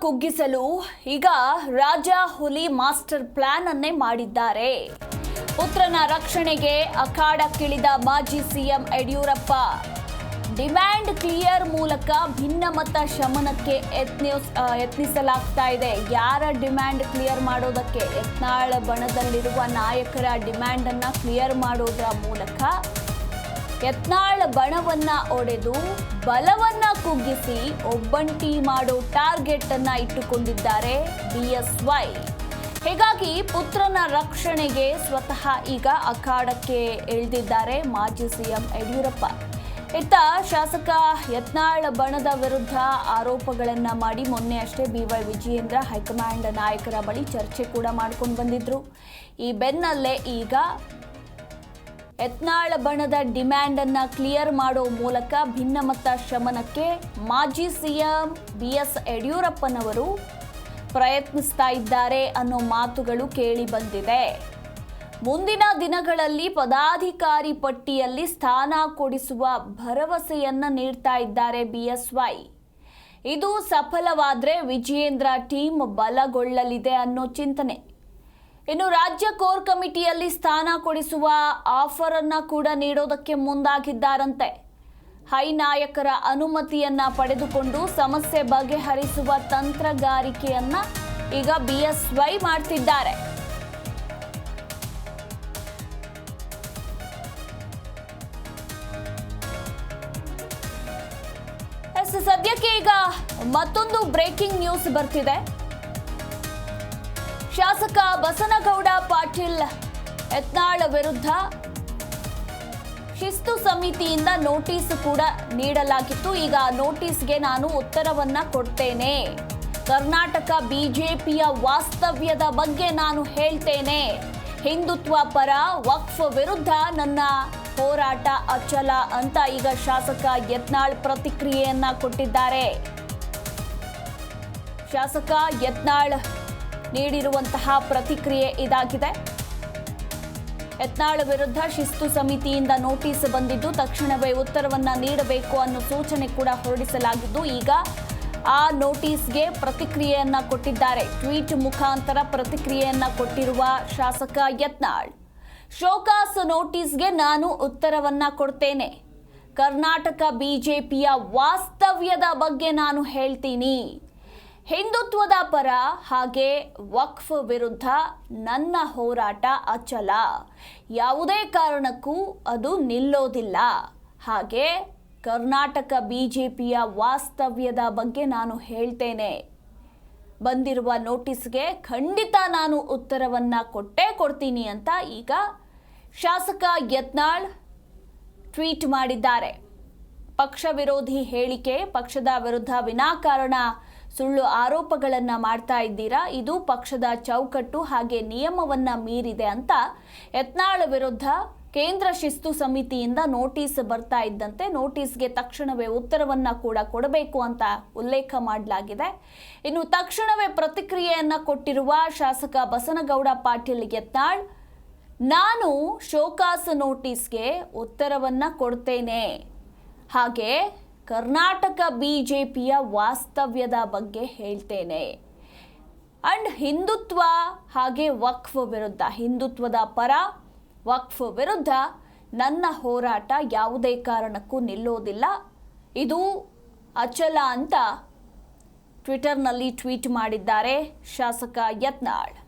ಕುಗ್ಗಿಸಲು ಈಗ ರಾಜ ಹುಲಿ master plan ಅನ್ನೇ ಮಾಡಿದ್ದಾರೆ. ಪುತ್ರನ ರಕ್ಷಣೆಗೆ ಅಖಾಡಕ್ಕಿಳಿದ ಮಾಜಿ ಸಿಎಂ ಯಡಿಯೂರಪ್ಪ. ಡಿಮ್ಯಾಂಡ್ ಕ್ಲಿಯರ್ ಮೂಲಕ ಭಿನ್ನಮತ ಶಮನಕ್ಕೆ ಯತ್ನಿಸ್- ಯತ್ನಿಸಲಾಗ್ತಾ ಇದೆ. ಯಾರ ಡಿಮ್ಯಾಂಡ್ ಕ್ಲಿಯರ್ ಮಾಡೋದಕ್ಕೆ ಯತ್ನಾಳ ಬಣದಲ್ಲಿರುವ ನಾಯಕರ ಡಿಮ್ಯಾಂಡ್ ಅನ್ನ ಕ್ಲಿಯರ್ ಮಾಡೋದ್ರ ಮೂಲಕ ಯತ್ನಾಳ ಬಣವನ್ನ ಒಡೆದು ಬಲವನ್ನ ಕುಗ್ಗಿಸಿ ಒಬ್ಬಂಟಿ ಮಾಡೋ ಟಾರ್ಗೆಟ್ ಅನ್ನ ಇಟ್ಟುಕೊಂಡಿದ್ದಾರೆ ಬಿಎಸ್ವೈ ಹೀಗಾಗಿ ಪುತ್ರನ ರಕ್ಷಣೆಗೆ ಸ್ವತಃ ಈಗ ಅಖಾಡಕ್ಕೆ ಇಳಿದಿದ್ದಾರೆ ಮಾಜಿ ಸಿಎಂ ಯಡಿಯೂರಪ್ಪ. ಇತ್ತ ಶಾಸಕ ಯತ್ನಾಳ್ ಬಣದ ವಿರುದ್ಧ ಆರೋಪಗಳನ್ನು ಮಾಡಿ ಮೊನ್ನೆ ಅಷ್ಟೇ ಬಿವೈ ವಿಜಯೇಂದ್ರ ಹೈಕಮಾಂಡ್ ನಾಯಕರ ಬಳಿ ಚರ್ಚೆ ಕೂಡ ಮಾಡ್ಕೊಂಡು ಬಂದಿದ್ರು. ಈ ಬೆನ್ನಲ್ಲೇ ಈಗ ಯತ್ನಾಳ್ ಬಣದ ಡಿಮ್ಯಾಂಡ್ ಅನ್ನ ಕ್ಲಿಯರ್ ಮಾಡೋ ಮೂಲಕ ಭಿನ್ನಮತ ಶಮನಕ್ಕೆ ಮಾಜಿ ಸಿಎಂ ಬಿ ಎಸ್ ಯಡಿಯೂರಪ್ಪನವರು ಪ್ರಯತ್ನಿಸ್ತಾ ಇದ್ದಾರೆ ಅನ್ನೋ ಮಾತುಗಳು ಕೇಳಿ ಬಂದಿದೆ. ಮುಂದಿನ ದಿನಗಳಲ್ಲಿ ಪದಾಧಿಕಾರಿ ಪಟ್ಟಿಯಲ್ಲಿ ಸ್ಥಾನ ಕೊಡಿಸುವ ಭರವಸೆಯನ್ನ ನೀಡ್ತಾ ಇದ್ದಾರೆ ಬಿಎಸ್ವೈ. ಇದು ಸಫಲವಾದರೆ ವಿಜಯೇಂದ್ರ ಟೀಮ್ ಬಲಗೊಳ್ಳಲಿದೆ ಅನ್ನೋ ಚಿಂತನೆ. ಇನ್ನು ರಾಜ್ಯ ಕೋರ್ ಕಮಿಟಿಯಲ್ಲಿ ಸ್ಥಾನ ಕೊಡಿಸುವ ಆಫರ್ ಅನ್ನ ಕೂಡ ನೀಡೋದಕ್ಕೆ ಮುಂದಾಗಿದ್ದಾರಂತೆ. ಹೈ ನಾಯಕರ ಅನುಮತಿಯನ್ನ ಪಡೆದುಕೊಂಡು ಸಮಸ್ಯೆ ಬಗೆಹರಿಸುವ ತಂತ್ರಗಾರಿಕೆಯನ್ನ ಈಗ ಬಿಎಸ್ವೈ ಮಾಡ್ತಿದ್ದಾರೆ. ಎಸ್, ಸದ್ಯಕ್ಕೆ ಈಗ ಮತ್ತೊಂದು ಬ್ರೇಕಿಂಗ್ ನ್ಯೂಸ್ ಬರ್ತಿದೆ. ಶಾಸಕ ಬಸನಗೌಡ ಪಾಟೀಲ್ ಯತ್ನಾಳ್ ವಿರುದ್ಧ ಶಿಸ್ತು ಸಮಿತಿಯಿಂದ ನೋಟಿಸ್ ಕೂಡ ನೀಡಲಾಗಿತ್ತು. ಈಗ ನೋಟಿಸ್ಗೆ ನಾನು ಉತ್ತರವನ್ನ ಕೊಡ್ತೇನೆ. ಕರ್ನಾಟಕ ಬಿಜೆಪಿಯ ವಾಸ್ತವ್ಯದ ಬಗ್ಗೆ ನಾನು ಹೇಳ್ತೇನೆ. ಹಿಂದುತ್ವ ಪರ ವಕ್ಫ್ ವಿರುದ್ಧ ನನ್ನ ಹೋರಾಟ ಅಚಲ ಅಂತ ಈಗ ಶಾಸಕ ಯತ್ನಾಳ್ ಪ್ರತಿಕ್ರಿಯೆಯನ್ನ ಕೊಟ್ಟಿದ್ದಾರೆ. ಶಾಸಕ ಯತ್ನಾಳ್ ನೀಡಿರುವಂತಹ ಪ್ರತಿಕ್ರಿಯೆ ಇದಾಗಿದೆ. ಯತ್ನಾಳ್ ವಿರುದ್ಧ ಶಿಸ್ತು ಸಮಿತಿಯಿಂದ ನೋಟಿಸ್ ಬಂದಿದ್ದು, ತಕ್ಷಣವೇ ಉತ್ತರವನ್ನ ನೀಡಬೇಕು ಅನ್ನೋ ಸೂಚನೆ ಕೂಡ ಹೊರಡಿಸಲಾಗಿದ್ದು, ಈಗ ಆ ನೋಟಿಸ್ಗೆ ಪ್ರತಿಕ್ರಿಯೆಯನ್ನ ಕೊಟ್ಟಿದ್ದಾರೆ. ಟ್ವೀಟ್ ಮುಖಾಂತರ ಪ್ರತಿಕ್ರಿಯೆಯನ್ನ ಕೊಟ್ಟಿರುವ ಶಾಸಕ ಯತ್ನಾಳ್, ಶೋಕಾಸ್ ನೋಟಿಸ್ಗೆ ನಾನು ಉತ್ತರವನ್ನ ಕೊಡ್ತೇನೆ. ಕರ್ನಾಟಕ ಬಿಜೆಪಿಯ ವಾಸ್ತವ್ಯದ ಬಗ್ಗೆ ನಾನು ಹೇಳ್ತೀನಿ. ಹಿಂದುತ್ವದ ಪರ ಹಾಗೆ ವಕ್ಫ್ ವಿರುದ್ಧ ನನ್ನ ಹೋರಾಟ ಅಚಲ. ಯಾವುದೇ ಕಾರಣಕ್ಕೂ ಅದು ನಿಲ್ಲೋದಿಲ್ಲ. ಹಾಗೆ ಕರ್ನಾಟಕ ಬಿ ಜೆ ಪಿಯ ವಾಸ್ತವ್ಯದ ಬಗ್ಗೆ ನಾನು ಹೇಳ್ತೇನೆ. ಬಂದಿರುವ ನೋಟಿಸ್ಗೆ ಖಂಡಿತ ನಾನು ಉತ್ತರವನ್ನು ಕೊಟ್ಟೇ ಕೊಡ್ತೀನಿ ಅಂತ ಈಗ ಶಾಸಕ ಯತ್ನಾಳ್ ಟ್ವೀಟ್ ಮಾಡಿದ್ದಾರೆ. ಪಕ್ಷ ವಿರೋಧಿ ಹೇಳಿಕೆ, ಪಕ್ಷದ ವಿರುದ್ಧ ವಿನಾಕಾರಣ ಸುಳ್ಳು ಆರೋಪಗಳನ್ನು ಮಾಡ್ತಾ ಇದ್ದೀರಾ? ಇದು ಪಕ್ಷದ ಚೌಕಟ್ಟು ಹಾಗೆ ನಿಯಮವನ್ನು ಮೀರಿದೆ ಅಂತ ಯತ್ನಾಳ್ ವಿರುದ್ಧ ಕೇಂದ್ರ ಶಿಸ್ತು ಸಮಿತಿಯಿಂದ ನೋಟಿಸ್ ಬರ್ತಾ ಇದ್ದಂತೆ ನೋಟಿಸ್ಗೆ ತಕ್ಷಣವೇ ಉತ್ತರವನ್ನು ಕೂಡ ಕೊಡಬೇಕು ಅಂತ ಉಲ್ಲೇಖ ಮಾಡಲಾಗಿದೆ. ಇನ್ನು ತಕ್ಷಣವೇ ಪ್ರತಿಕ್ರಿಯೆಯನ್ನು ಕೊಟ್ಟಿರುವ ಶಾಸಕ ಬಸನಗೌಡ ಪಾಟೀಲ್ ಯತ್ನಾಳ್, ನಾನು ಶೋಕಾಸ್ ನೋಟಿಸ್ಗೆ ಉತ್ತರವನ್ನು ಕೊಡ್ತೇನೆ. ಹಾಗೆ ಕರ್ನಾಟಕ ಬಿ ಜೆ ಪಿಯ ವಾಸ್ತವ್ಯದ ಬಗ್ಗೆ ಹೇಳ್ತೇನೆ. ಅಂಡ್ ಹಿಂದುತ್ವ ಹಾಗೆ ವಕ್ಫ್ ವಿರುದ್ಧ, ಹಿಂದುತ್ವದ ಪರ ವಕ್ಫ್ ವಿರುದ್ಧ ನನ್ನ ಹೋರಾಟ ಯಾವುದೇ ಕಾರಣಕ್ಕೂ ನಿಲ್ಲೋದಿಲ್ಲ. ಇದು ಅಚಲ ಅಂತ ಟ್ವಿಟರ್ನಲ್ಲಿ ಟ್ವೀಟ್ ಮಾಡಿದ್ದಾರೆ ಶಾಸಕ ಯತ್ನಾಳ್.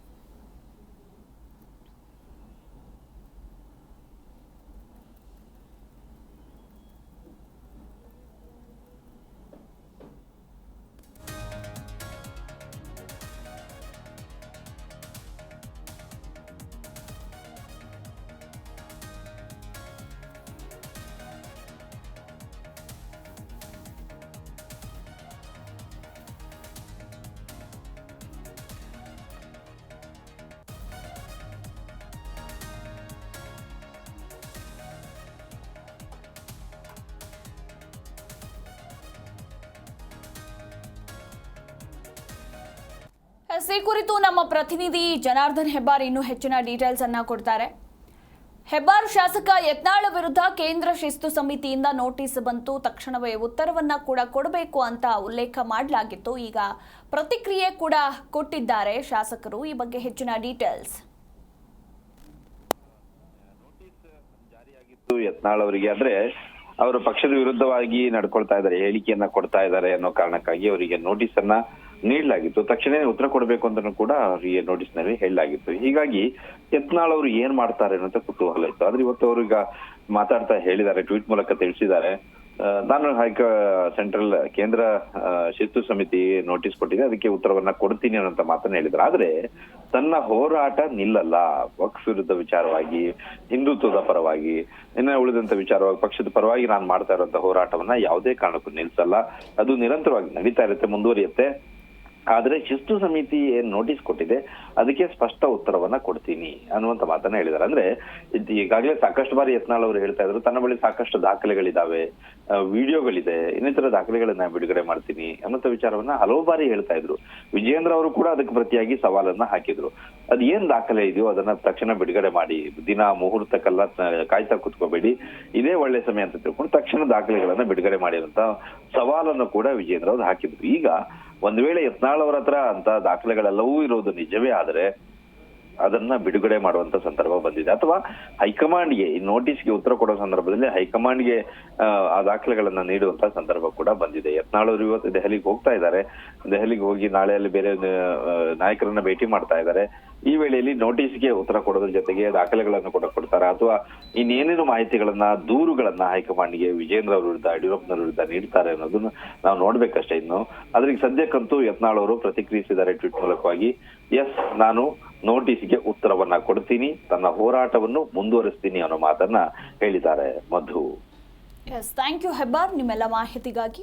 ಈ ಕುರಿತು ನಮ್ಮ ಪ್ರತಿನಿಧಿ ಜನಾರ್ದನ್ ಹೆಬ್ಬಾರ್ ಇನ್ನೂ ಹೆಚ್ಚಿನ ಡೀಟೇಲ್ಸ್ ಅನ್ನ ಕೊಡ್ತಾರೆ. ಹೆಬ್ಬಾರ್ ಶಾಸಕ ಯತ್ನಾಳ ವಿರುದ್ಧ ಕೇಂದ್ರ ಶಿಸ್ತು ಸಮಿತಿಯಿಂದ ನೋಟಿಸ್ ಬಂತು. ತಕ್ಷಣವೇ ಉತ್ತರವನ್ನ ಕೂಡ ಕೊಡಬೇಕು ಅಂತ ಉಲ್ಲೇಖ ಮಾಡಲಾಗಿತ್ತು. ಈಗ ಪ್ರತಿಕ್ರಿಯೆ ಕೂಡ ಕೊಟ್ಟಿದ್ದಾರೆ ಶಾಸಕರು. ಈ ಬಗ್ಗೆ ಹೆಚ್ಚಿನ ಡೀಟೇಲ್ಸ್. ಯತ್ನಾಳ್ ಅವರಿಗೆ. ಅಂದ್ರೆ ಅವರು ಪಕ್ಷದ ವಿರುದ್ಧವಾಗಿ ನಡ್ಕೊಳ್ತಾ ಇದ್ದಾರೆ, ಹೇಳಿಕೆಯನ್ನ ಕೊಡ್ತಾ ಇದ್ದಾರೆ ಅನ್ನೋ ಕಾರಣಕ್ಕಾಗಿ ಅವರಿಗೆ ನೋಟಿಸ್ ಅನ್ನ ನೀಡಲಾಗಿತ್ತು. ತಕ್ಷಣ ಉತ್ತರ ಕೊಡಬೇಕು ಅಂತ ಕೂಡ ನೋಟಿಸ್ನಲ್ಲಿ ಹೇಳಲಾಗಿತ್ತು. ಹೀಗಾಗಿ ಯತ್ನಾಳ್ ಅವರು ಏನ್ ಮಾಡ್ತಾರೆ ಅನ್ನೋ ಕುತೂಹಲ ಇತ್ತು. ಆದ್ರೆ ಇವತ್ತು ಅವರು ಈಗ ಮಾತಾಡ್ತಾ ಹೇಳಿದ್ದಾರೆ, ಟ್ವೀಟ್ ಮೂಲಕ ತಿಳಿಸಿದ್ದಾರೆ. ನಾನು ಹೈಕ ಸೆಂಟ್ರಲ್ ಕೇಂದ್ರ ಶಿಸ್ತು ಸಮಿತಿ ನೋಟಿಸ್ ಕೊಟ್ಟಿದೆ. ಅದಕ್ಕೆ ಉತ್ತರವನ್ನ ಕೊಡ್ತೀನಿ ಅನ್ನೋಂತ ಮಾತನ್ನ ಹೇಳಿದ್ರು. ಆದ್ರೆ ತನ್ನ ಹೋರಾಟ ನಿಲ್ಲಲ್ಲ. ವಕ್ಫ್ ವಿರುದ್ಧ ವಿಚಾರವಾಗಿ, ಹಿಂದುತ್ವದ ಪರವಾಗಿ, ಇನ್ನ ಉಳಿದಂತ ವಿಚಾರವಾಗಿ, ಪಕ್ಷದ ಪರವಾಗಿ ನಾನು ಮಾಡ್ತಾ ಇರುವಂತ ಹೋರಾಟವನ್ನ ಯಾವುದೇ ಕಾರಣಕ್ಕೂ ನಿಲ್ಸಲ್ಲ. ಅದು ನಿರಂತರವಾಗಿ ನಡೀತಾ ಇರುತ್ತೆ, ಮುಂದುವರಿಯುತ್ತೆ. ಆದ್ರೆ ಶಿಸ್ತು ಸಮಿತಿ ಏನು ನೋಟಿಸ್ ಕೊಟ್ಟಿದೆ ಅದಕ್ಕೆ ಸ್ಪಷ್ಟ ಉತ್ತರವನ್ನ ಕೊಡ್ತೀನಿ ಅನ್ನುವಂತ ಮಾತನ್ನ ಹೇಳಿದಾರೆ ಅಂದ್ರೆ ಈಗಾಗಲೇ ಸಾಕಷ್ಟು ಬಾರಿ ಯತ್ನಾಳ್ ಅವರು ಹೇಳ್ತಾ ಇದ್ರು, ತನ್ನ ಬಳಿ ಸಾಕಷ್ಟು ದಾಖಲೆಗಳಿದಾವೆ ವಿಡಿಯೋಗಳಿದೆ, ಇನ್ನಿತರ ದಾಖಲೆಗಳನ್ನ ಬಿಡುಗಡೆ ಮಾಡ್ತೀನಿ ಅನ್ನೋಂಥ ವಿಚಾರವನ್ನ ಹಲವು ಬಾರಿ ಹೇಳ್ತಾ ಇದ್ರು. ವಿಜಯೇಂದ್ರ ಅವರು ಕೂಡ ಅದಕ್ಕೆ ಪ್ರತಿಯಾಗಿ ಸವಾಲನ್ನ ಹಾಕಿದ್ರು. ಅದ್ ಏನ್ ದಾಖಲೆ ಇದೆಯೋ ಅದನ್ನ ತಕ್ಷಣ ಬಿಡುಗಡೆ ಮಾಡಿ, ದಿನ ಮುಹೂರ್ತಕ್ಕೆಲ್ಲ ಕಾಯ್ತಾ ಕುತ್ಕೋಬೇಡಿ, ಇದೇ ಒಳ್ಳೆ ಸಮಯ ಅಂತ ತಿಳ್ಕೊಂಡು ತಕ್ಷಣ ದಾಖಲೆಗಳನ್ನ ಬಿಡುಗಡೆ ಮಾಡಿ ಅಂತ ಸವಾಲನ್ನು ಕೂಡ ವಿಜೇಂದ್ರ ಅವರು ಹಾಕಿದ್ರು. ಈಗ ಒಂದ್ ವೇಳೆ ಯತ್ನಾಳ್ ಅವರ ಹತ್ರ ಅಂತ ದಾಖಲೆಗಳೆಲ್ಲವೂ ಇರೋದು ನಿಜವೇ ಆದ್ರೆ ಅದನ್ನ ಬಿಡುಗಡೆ ಮಾಡುವಂತ ಸಂದರ್ಭ ಬಂದಿದೆ. ಅಥವಾ ಹೈಕಮಾಂಡ್ಗೆ ಈ ನೋಟಿಸ್ಗೆ ಉತ್ತರ ಕೊಡೋ ಸಂದರ್ಭದಲ್ಲಿ ಹೈಕಮಾಂಡ್ಗೆ ಆ, ದಾಖಲೆಗಳನ್ನ ನೀಡುವಂತ ಸಂದರ್ಭ ಕೂಡ ಬಂದಿದೆ. ಯತ್ನಾಳ್ ಅವರು ಇವತ್ತು ದೆಹಲಿಗೆ ಹೋಗ್ತಾ ಇದ್ದಾರೆ. ದೆಹಲಿಗೆ ಹೋಗಿ ನಾಳೆ ಅಲ್ಲಿ ಬೇರೆ ನಾಯಕರನ್ನ ಭೇಟಿ ಮಾಡ್ತಾ ಇದ್ದಾರೆ. ಈ ವೇಳೆಯಲ್ಲಿ ನೋಟಿಸ್ಗೆ ಉತ್ತರ ಕೊಡೋದ್ರ ಜೊತೆಗೆ ದಾಖಲೆಗಳನ್ನು ಕೂಡ ಕೊಡ್ತಾರೆ. ಅಥವಾ ಇನ್ನೇನೇನು ಮಾಹಿತಿಗಳನ್ನ ದೂರುಗಳನ್ನ ಹೈಕಮಾಂಡ್ಗೆ ವಿಜೇಂದ್ರ ಅವ್ರ ವಿರುದ್ಧ ಯಡಿಯೂರಪ್ಪನವ್ರ ವಿರುದ್ಧ ನೀಡ್ತಾರೆ ಅನ್ನೋದನ್ನ ನಾವು ನೋಡ್ಬೇಕಷ್ಟೇ ಇನ್ನು. ಅದ್ರಿಗೆ ಸದ್ಯಕ್ಕಂತೂ ಯತ್ನಾಳ್ ಅವರು ಪ್ರತಿಕ್ರಿಯಿಸಿದ್ದಾರೆ ಟ್ವೀಟ್ ಮೂಲಕವಾಗಿ. ಎಸ್ ನಾನು ನೋಟಿಸ್ಗೆ ಉತ್ತರವನ್ನ ಕೊಡ್ತೀನಿ. ತನ್ನ ಹೋರಾಟವನ್ನು ಮುಂದುವರಿಸ್ತೀನಿ ಅನ್ನೋ ಮಾತನ್ನ ಹೇಳಿದ್ದಾರೆ Madhu. S thank you Hebbar ನಿಮ್ಮೆಲ್ಲ ಮಾಹಿತಿಗಾಗಿ